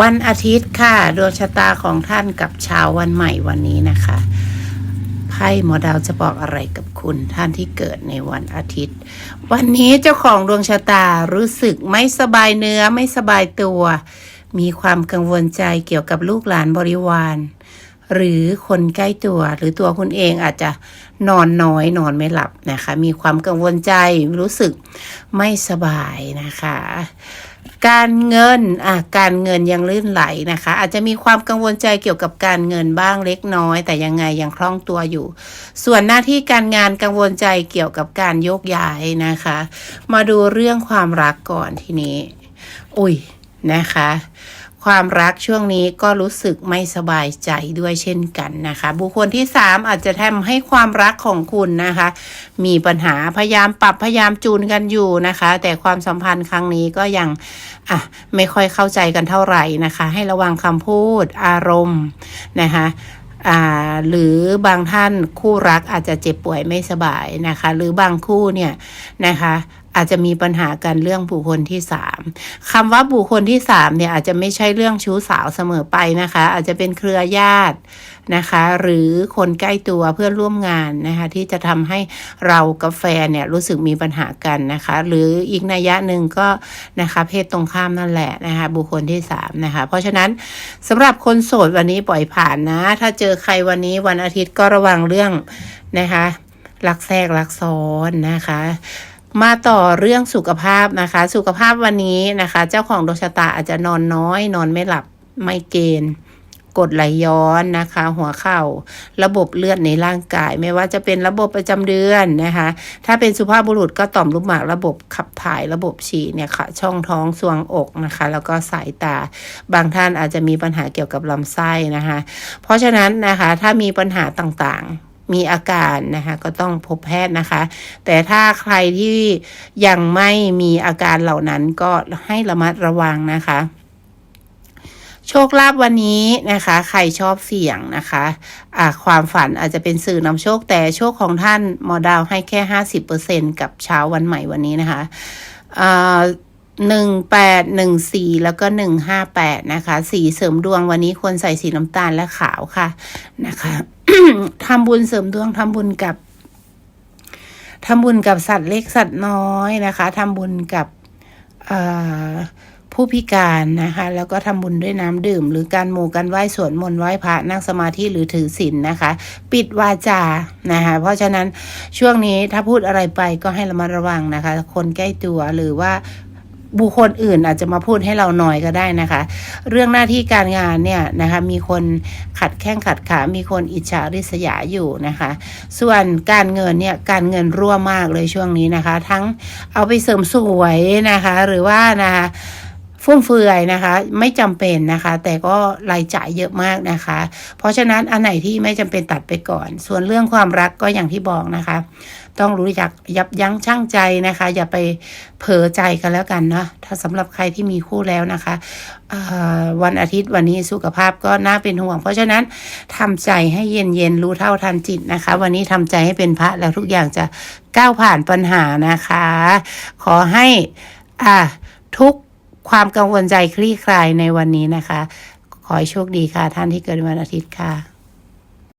วันอาทิตย์ค่ะ ดวงชะตาของท่านกับช้าวันใหม่วันนี้นะคะไพ่หมอดาวจะบอกอะไรกับคุณท่านที่เกิดในวันอาทิตย์ วันนี้เจ้าของดวงชะตารู้สึกไม่สบายเนื้อไม่สบายตัว มีความกังวลใจเกี่ยวกับลูกหลานบริวาร หรือคนใกล้ตัว หรือตัวคุณเองอาจจะนอนน้อยนอนไม่หลับนะคะ มีความกังวลใจรู้สึกไม่สบายนะคะ การเงินอะการเงินยังลื่นไหลนะคะ อาจจะมีความกังวลใจเกี่ยวกับการเงินบ้างเล็กน้อย แต่ยังไงยังคล่องตัวอยู่ ส่วนหน้าที่การงานกังวลใจเกี่ยวกับการโยกย้ายนะคะ มาดูเรื่องความรักก่อนทีนี้ อุ้ยนะคะ ความรักช่วงนี้ก็รู้สึกไม่สบายใจด้วยเช่นกันนะคะ บุคคลที่สามอาจจะทำให้ความรักของคุณนะคะ มีปัญหาพยายามปรับพยายามจูนกันอยู่นะคะ แต่ความสัมพันธ์ครั้งนี้ก็ยังอะไม่ค่อยเข้าใจกันเท่าไหร่นะคะ ให้ระวังคำพูดอารมณ์นะคะอ่าหรือบางท่านคู่รักอาจจะเจ็บป่วยไม่สบายนะคะ หรือบางคู่เนี่ยนะคะ อาจจะมีปัญหากันเรื่องบุคคลที่สามคำว่าบุคคลที่สามเนี่ยอาจจะไม่ใช่เรื่องชู้สาวเสมอไปนะคะ อาจจะเป็นเครือญาตินะคะ หรือคนใกล้ตัวเพื่อนร่วมงานนะคะ ที่จะทำให้เรากับแฟนเนี่ยรู้สึกมีปัญหากันนะคะ หรืออีกนัยยะหนึ่งก็นะคะ เพศตรงข้ามนั่นแหละนะคะบุคคลที่สามนะคะ เพราะฉะนั้นสำหรับคนโสดวันนี้ปล่อยผ่านนะ ถ้าเจอใครวันนี้วันอาทิตย์ก็ระวังเรื่องนะคะรักแทรกรักซ้อนนะคะ มาต่อเรื่องสุขภาพนะคะ สุขภาพวันนี้นะคะ เจ้าของดวงชะตาอาจจะนอนน้อย นอนไม่หลับไม่เกณฑ์กดไหลย้อนนะคะ หัวเข่า ระบบเลือดในร่างกาย ไม่ว่าจะเป็นระบบประจำเดือนนะคะ ถ้าเป็นสุภาพบุรุษก็ต่อมลูกหมาก ระบบขับถ่ายระบบฉี่เนี่ยค่ะ ช่องท้องสวงอกนะคะ แล้วก็สายตา บางท่านอาจจะมีปัญหาเกี่ยวกับลำไส้นะคะ เพราะฉะนั้นนะคะถ้ามีปัญหาต่างๆ มีอาการนะคะก็ต้องพบแพทย์นะคะ แต่ถ้าใครที่ยังไม่มีอาการเหล่านั้นก็ให้ระมัดระวังนะคะโชคลาภวันนี้นะคะ ใครชอบเสี่ยงนะคะะความฝันอาจจะเป็นสื่อนำโชคแต่โชคของท่านหมอดาวให้แค่ห้าสิบเปอร์เซ็นกับเช้าวันใหม่วันนี้นะคะหนึ่งแปดหนึ่งสี่แล้วก็หนึ่งห้าแปดนะคะ สีเสริมดวงวันนี้ควรใส่สีน้ำตาลและขาวค่ะนะคะ ทำบุญเสริมดวงทำบุญกับทำบุญกับสัตว์เล็กสัตว์น้อยนะคะทำบุญกับผู้พิการนะคะ แล้วก็ทำบุญด้วยน้ำดื่ม หรือการหมู่กันไหว้สวดมนต์ไหว้พระนั่งสมาธิหรือถือศีลนนะคะ ปิดวาจานะคะ เพราะฉะนั้นช่วงนี้ถ้าพูดอะไรไปก็ให้ระมัดระวังนะคะ คนใกล้ตัวหรือว่า บุคคลอื่นอาจจะมาพูดให้เราหน่อยก็ได้นะคะ เรื่องหน้าที่การงานเนี่ยนะคะมีคนขัดแข้งขัดขา มีคนอิจฉาริษยาอยู่นะคะ ส่วนการเงินเนี่ยการเงินรั่วมากเลยช่วงนี้นะคะ ทั้งเอาไปเสริมสวยนะคะ หรือว่านะคะ ฟุ่มเฟือยนะคะ ไม่จำเป็นนะคะ แต่ก็รายจ่ายเยอะมากนะคะ เพราะฉะนั้นอันไหนที่ไม่จำเป็นตัดไปก่อน ส่วนเรื่องความรักก็อย่างที่บอกนะคะ ต้องรู้จักยับยั้งชั่งใจนะคะ อย่าไปเผลอใจกันแล้วกันเนาะถ้าสำหรับใครที่มีคู่แล้วนะคะวันอาทิตย์วันนี้สุขภาพก็น่าเป็นห่วง เพราะฉะนั้นทำใจให้เย็นเย็นรู้เท่าทันจิตนะคะ วันนี้ทำใจให้เป็นพระแล้วทุกอย่างจะก้าวผ่านปัญหานะคะ ขอให้อ่าทุก ความกังวลใจคลี่คลายในวันนี้นะคะ ขอให้โชคดีค่ะ ท่านที่เกิดวันอาทิตย์ค่ะ